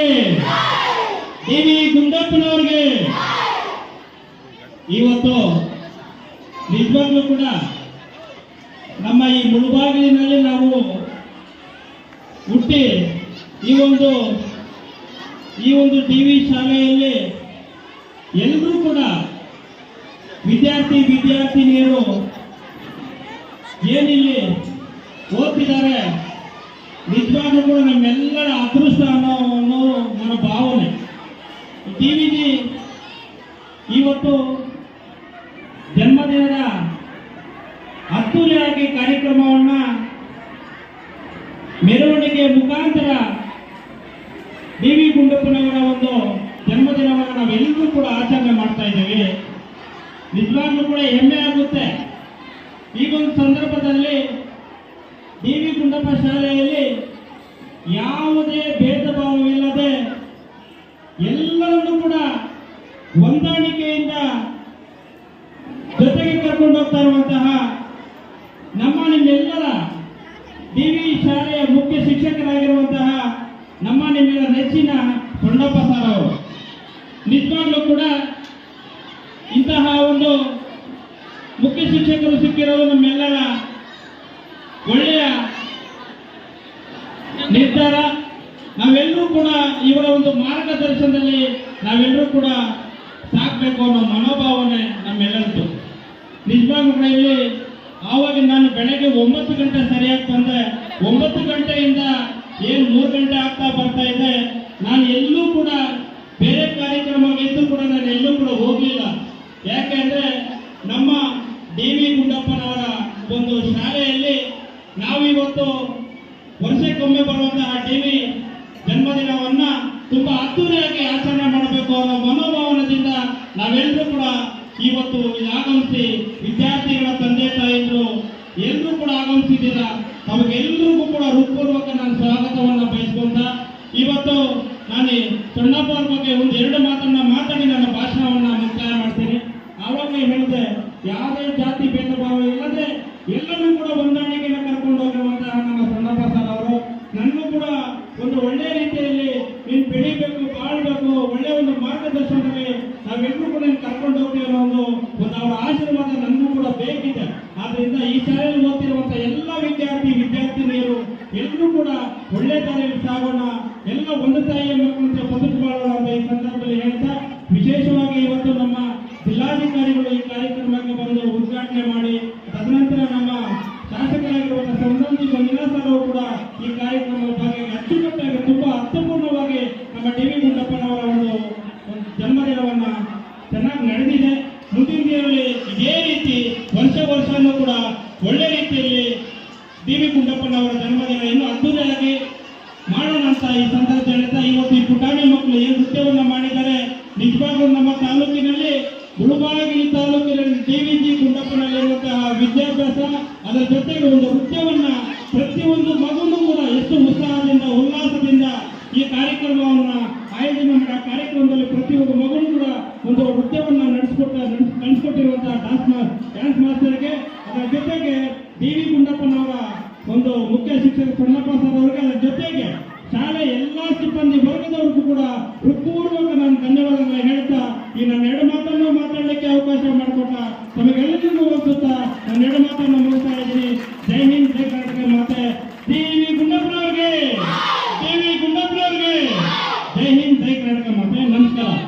D V ಗುಂಡಪ್ಪನವ್ರಿಗೆ. ಇವತ್ತು ನಿಜವಾಗ್ಲೂ ಕೂಡ ನಮ್ಮ ಈ ಮುಳುಬಾಗಿಲಿನಲ್ಲಿ ನಾವು ಹುಟ್ಟಿ ಈ ಒಂದು ಈ ಒಂದು ಟಿ ವಿ ಶಾಲೆಯಲ್ಲಿ ಎಲ್ಲರೂ ಕೂಡ ವಿದ್ಯಾರ್ಥಿ ವಿದ್ಯಾರ್ಥಿನಿಯರು ಏನಿಲ್ಲಿ ಓದ್ತಿದ್ದಾರೆ, ನಿಜವಾಗ್ಲೂ ಕೂಡ ನಮ್ಮೆಲ್ಲರ ಅದೃಷ್ಟ ಅನ್ನೋ ಟಿ ವಿಜಿ ಇವತ್ತು ಜನ್ಮದಿನದ ಅದ್ದೂರಿಯಾಗಿ ಕಾರ್ಯಕ್ರಮವನ್ನ ಮೆರವಣಿಗೆ ಮುಖಾಂತರ ಡಿ ಗುಂಡಪ್ಪನವರ ಒಂದು ಜನ್ಮದಿನವನ್ನು ನಾವೆಲ್ಲರೂ ಕೂಡ ಆಚರಣೆ ಮಾಡ್ತಾ ಇದ್ದೇವೆ. ನಿಜವಾಗ್ಲೂ ಕೂಡ ಹೆಮ್ಮೆ ಆಗುತ್ತೆ. ಈಗೊಂದು ಸಂದರ್ಭದಲ್ಲಿ ಡಿ ಗುಂಡಪ್ಪ ಶಾಲೆಯಲ್ಲಿ ಯಾವುದೇ ಭೇದ ಭಾವವಿಲ್ಲದೆ ಎಲ್ಲರನ್ನೂ ಕೂಡ ಹೊಂದಾಣಿಕೆಯಿಂದ ಜೊತೆಗೆ ಕರ್ಕೊಂಡು ಹೋಗ್ತಾ ಇರುವಂತಹ ನಮ್ಮ ನಿಮ್ಮೆಲ್ಲರ ಡಿ ವಿ ಶಾಲೆಯ ಮುಖ್ಯ ಶಿಕ್ಷಕರಾಗಿರುವಂತಹ ನಮ್ಮ ನಿಮ್ಮೆಲ್ಲ ನೆಚ್ಚಿನ ಕೊಂಡಪ್ಪ ಸರ್ ಅವರು. ನಿಜವಾಗ್ಲೂ ಕೂಡ ಇಂತಹ ಒಂದು ಮುಖ್ಯ ಶಿಕ್ಷಕರು ಸಿಕ್ಕಿರೋದು ನಮ್ಮೆಲ್ಲರ ಒಳ್ಳೆಯ ನಿರ್ಧಾರ. ನಾವೆಲ್ಲರೂ ಕೂಡ ಇವರ ಒಂದು ಮಾರ್ಗದರ್ಶನದಲ್ಲಿ ನಾವೆಲ್ಲರೂ ಕೂಡ ಸಾಕ್ಬೇಕು ಅನ್ನೋ ಮನೋಭಾವನೆ ನಮ್ಮೆಲ್ಲರದ್ದು. ನಿಜವಾಗ್ಲೂ ಆವಾಗ ನಾನು ಬೆಳಗ್ಗೆ ಒಂಬತ್ತು ಗಂಟೆ ಸರಿಯಾಗಿ ಬಂದೆ. ಒಂಬತ್ತು ಗಂಟೆಯಿಂದ ಏನ್ ಮೂರು ಗಂಟೆ ಆಗ್ತಾ ಬರ್ತಾ ಇದೆ, ನಾನು ಎಲ್ಲೂ ಕೂಡ ಬೇರೆ ಕಾರ್ಯಕ್ರಮಗಳಿದ್ದು ಕೂಡ ನಾನು ಎಲ್ಲೂ ಕೂಡ ಹೋಗಲಿಲ್ಲ. ಯಾಕೆಂದ್ರೆ ನಮ್ಮ ಡಿ ವಿ ಗುಂಡಪ್ಪನವರ ಒಂದು ಶಾಲೆಯಲ್ಲಿ ನಾವಿವತ್ತು ವರ್ಷಕ್ಕೊಮ್ಮೆ ಬರುವಂತಹ ಟಿವಿ ಜನ್ಮದಿನವನ್ನ ತುಂಬಾ ಅದ್ದೂರಿಯಾಗಿ ಆಚರಣೆ ಮಾಡಬೇಕು ಅನ್ನೋ ಮನೋಭಾವನದಿಂದ ನಾವೆಲ್ಲರೂ ಕೂಡ ಇವತ್ತು ಆಗಮಿಸಿ ವಿದ್ಯಾರ್ಥಿಗಳ ತಂದೆ ತಾಯಿಗಳು ಎಲ್ಲರೂ ಕೂಡ ಆಗಮಿಸಿದ್ದೀರಾ? ತಮಗೆಲ್ಲರಿಗೂ ಕೂಡ ಹೃತ್ಪೂರ್ವಕ ನಾನು ಸ್ವಾಗತವನ್ನು ಬಯಸ್ಕೊಂತ ಇವತ್ತು ನಾನು ಸಣ್ಣಪ್ಪ ಬಗ್ಗೆ ಒಂದು ಎರಡು ಮಾತನ್ನ ಮಾತಾಡಿ ನನ್ನ ಭಾಷಣವನ್ನ ಮುಕ್ತಾಯ ಮಾಡ್ತೀನಿ. ಆವಾಗ ಹೇಳಿದೆ, ಯಾವುದೇ ಜಾತಿ ಭೇದ ಭಾವ ಇಲ್ಲದೆ ಎಲ್ಲರೂ ಕೂಡ ಹೊಂದಾಣಿಕೆಯನ್ನು ಕರ್ಕೊಂಡು ಹೋಗಿರುವಂತಹ ನಮ್ಮ ಸಣ್ಣಪ್ಪ ಸರ್ ಅವರು. ನನಗೂ ಕೂಡ ಒಂದು ಒಳ್ಳೆಯ ರೀತಿಯಲ್ಲಿ ನೀನು ಬೆಳಿಬೇಕು, ಬಾಳ್ಬೇಕು ಒಳ್ಳೆಯ ಒಂದು ಮಾರ್ಗದರ್ಶನದಲ್ಲಿ ನಾವೆಲ್ಲರೂ ಕೂಡ ಕರ್ಕೊಂಡು ಹೋಗ್ತೀವಿ ಅನ್ನೋ ಒಂದು ಒಂದು ಅವರ ಆಶೀರ್ವಾದ ನನಗೂ ಕೂಡ ಬೇಕಿದೆ. ಆದ್ರಿಂದ ಈ ಶಾಲೆಯಲ್ಲಿ ಓದ್ತಿರುವಂತ ಎಲ್ಲ ವಿದ್ಯಾರ್ಥಿ, ವಿದ್ಯಾರ್ಥಿನಿಯರು ಎಲ್ಲರೂ ಕೂಡ ಒಳ್ಳೆ ದಾರಿಯಲ್ಲಿ ಸಾಗೋಣ, ಎಲ್ಲ ಒಂದು ತಾಯಿಯ ಮಕ್ಕಳಂತೆ ಬಾಳೋಣ ಅಂತ ಈ ಸಂದರ್ಭದಲ್ಲಿ ಹೇಳ್ತಾ, ವಿಶೇಷವಾಗಿ ಇವತ್ತು ನಮ್ಮ ಜಿಲ್ಲಾಧಿಕಾರಿಗಳು ಈ ಕಾರ್ಯಕ್ರಮಕ್ಕೆ ಬಂದು ಉದ್ಘಾಟನೆ ಮಾಡಿ, ತದನಂತರ ನಮ್ಮ ಶಾಸಕರಾಗಿರುವಂತಹ ಸಂಬಂಧಿ ಮಂಜುನಾಥ್ ಅವರು ಕೂಡ ಈ ಕಾರ್ಯಕ್ರಮದ ಬಗ್ಗೆ ಅಚ್ಚುಕಟ್ಟಾಗಿ ತುಂಬಾ ಅರ್ಥಪೂರ್ಣವಾಗಿ ನಮ್ಮ ಡಿ ವಿ ಗುಂಡಪ್ಪನವರ ಒಂದು ಒಂದು ಜನ್ಮದಿನವನ್ನ ಚೆನ್ನಾಗಿ ನಡೆದಿದೆ ಮುಂದಿನ ದಿನಗಳಲ್ಲಿ ಇದೇ ರೀತಿ ವರ್ಷ ವರ್ಷನೂ ಕೂಡ ಒಳ್ಳೆ ರೀತಿಯಲ್ಲಿ ಡಿ ವಿ ಗುಂಡಪ್ಪನವರ ಜನ್ಮದಿನ ಇನ್ನೂ ಅದ್ದೂರಿಯಾಗಿ ಮಾಡೋಣ ಅಂತ ಈ ಸಂದರ್ಭ ಹೇಳ್ತಾ ಇವತ್ತು ಈ ಪುಟಾಣಿ ಮಕ್ಕಳು ಏನು ನೃತ್ಯವನ್ನ ಮಾಡಿದ್ದಾರೆ. ನಿಜವಾಗ್ಲೂ ನಮ್ಮ ತಾಲೂಕಿನಲ್ಲಿ ಮುಳುಬಾಗಿಲು ತಾಲೂಕಿನಲ್ಲಿ ಡಿ ವಿ ಜಿ ಗುಂಡಪ್ಪನಲ್ಲಿರುವಂತಹ ವಿದ್ಯಾಭ್ಯಾಸ, ಅದರ ಜೊತೆಗೆ ಒಂದು ನೃತ್ಯವನ್ನ ಪ್ರತಿಯೊಂದು ಮಗುನು ಒಂದು ಮುಖ್ಯ ಶಿಕ್ಷಕ ಸಣ್ಣಪ್ಪ ಸರ್ ಅವರಿಗೆ ಅದರ ಜೊತೆಗೆ ಶಾಲೆ ಎಲ್ಲಾ ಸಿಬ್ಬಂದಿ ವರ್ಗದವರಿಗೂ ಕೂಡ ಹೃತ್ಪೂರ್ವಕ ನಾನು ಧನ್ಯವಾದಗಳನ್ನ ಹೇಳ್ತಾ, ಈ ನನ್ನ ಎರಡು ಮಾತನ್ನು ಮಾತಾಡಲಿಕ್ಕೆ ಅವಕಾಶ ಮಾಡಿಕೊಟ್ಟ ತಮಗೆಲ್ಲರಿಗೂ ಹೋಗುತ್ತಾ ನನ್ನ ಎರಡು ಮಾತನ್ನು ಮುಗಿಸ್ತಾ ಇದ್ದೀನಿ. ಜೈ ಹಿಂದ್, ಜೈ ಕರ್ನಾಟಕ ಮಾತೆ. ಟಿವಿ ಗುಂಡಪ್ಪನವ್ರಿಗೆ ಟಿವಿ ಗುಂಡಪ್ಪನವ್ರಿಗೆ ಜೈ ಹಿಂದ್, ಜೈ ಕರ್ನಾಟಕ ಮಾತೆ.